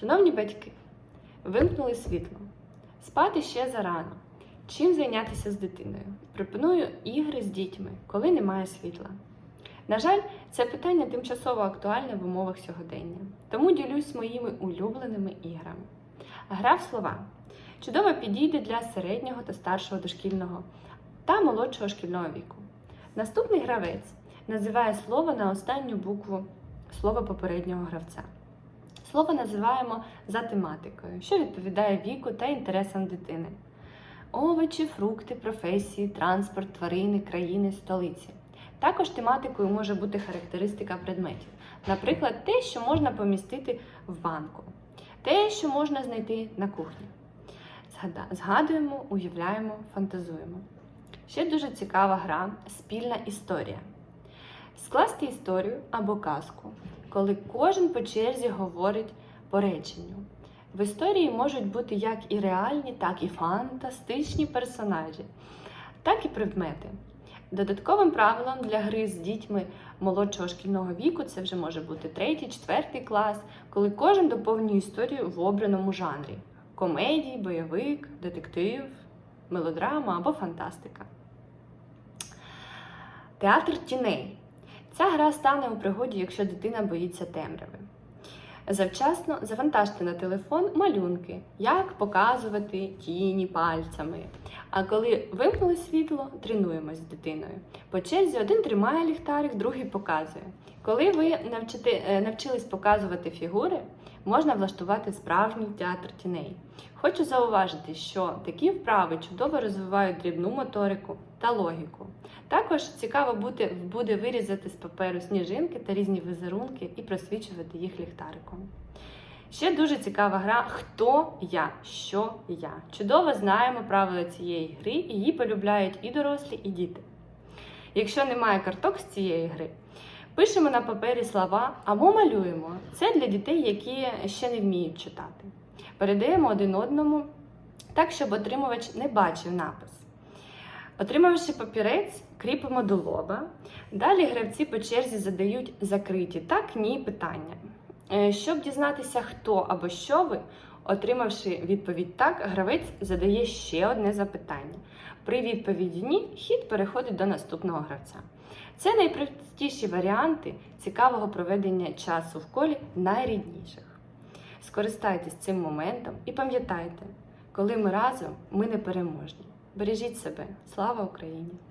Шановні батьки, вимкнули світло. Спати ще зарано. Чим зайнятися з дитиною? Пропоную ігри з дітьми, коли немає світла. На жаль, це питання тимчасово актуальне в умовах сьогодення, тому ділюсь моїми улюбленими іграми. Гра в слова чудово підійде для середнього та старшого дошкільного та молодшого шкільного віку. Наступний гравець називає слово на останню букву слова попереднього гравця. Слово називаємо за тематикою, що відповідає віку та інтересам дитини. Овочі, фрукти, професії, транспорт, тварини, країни, столиці. Також тематикою може бути характеристика предметів, наприклад, те, що можна помістити в банку, те, що можна знайти на кухні. Згадуємо, уявляємо, фантазуємо. Ще дуже цікава гра спільна історія. Скласти історію або казку, коли кожен по черзі говорить по реченню. В історії можуть бути як і реальні, так і фантастичні персонажі, так і предмети. Додатковим правилом для гри з дітьми молодшого шкільного віку це вже може бути третій, четвертий клас, коли кожен доповнює історію в обраному жанрі: комедій, бойовик, детектив, мелодрама або фантастика. Театр тіней. Ця гра стане у пригоді, якщо дитина боїться темряви. Завчасно завантажте на телефон малюнки, як показувати тіні пальцями. А коли вимкнули світло, тренуємось з дитиною. По черзі один тримає ліхтарик, другий показує. Коли ви навчите, е, навчились показувати фігури, можна влаштувати справжній театр тіней. Хочу зауважити, що такі вправи чудово розвивають дрібну моторику та логіку. Також цікаво буде, буде вирізати з паперу сніжинки та різні візерунки і просвічувати їх ліхтариком. Ще дуже цікава гра Хто я? Що я? Чудово знаємо правила цієї гри, і її полюбляють і дорослі, і діти. Якщо немає карток з цієї гри, пишемо на папері слова або малюємо. Це для дітей, які ще не вміють читати. Передаємо один одному так, щоб отримувач не бачив напис. Отримавши папірець, кріпимо до лоба. Далі гравці по черзі задають закриті так, ні питання. Е, Щоб дізнатися, хто або що ви, отримавши відповідь так, гравець задає ще одне запитання. При відповіді ні, хід переходить до наступного гравця. Це найпростіші варіанти цікавого проведення часу в колі найрідніших. Скористайтесь цим моментом і пам'ятайте, коли ми разом, ми не переможні. Бережіть себе. Слава Україні!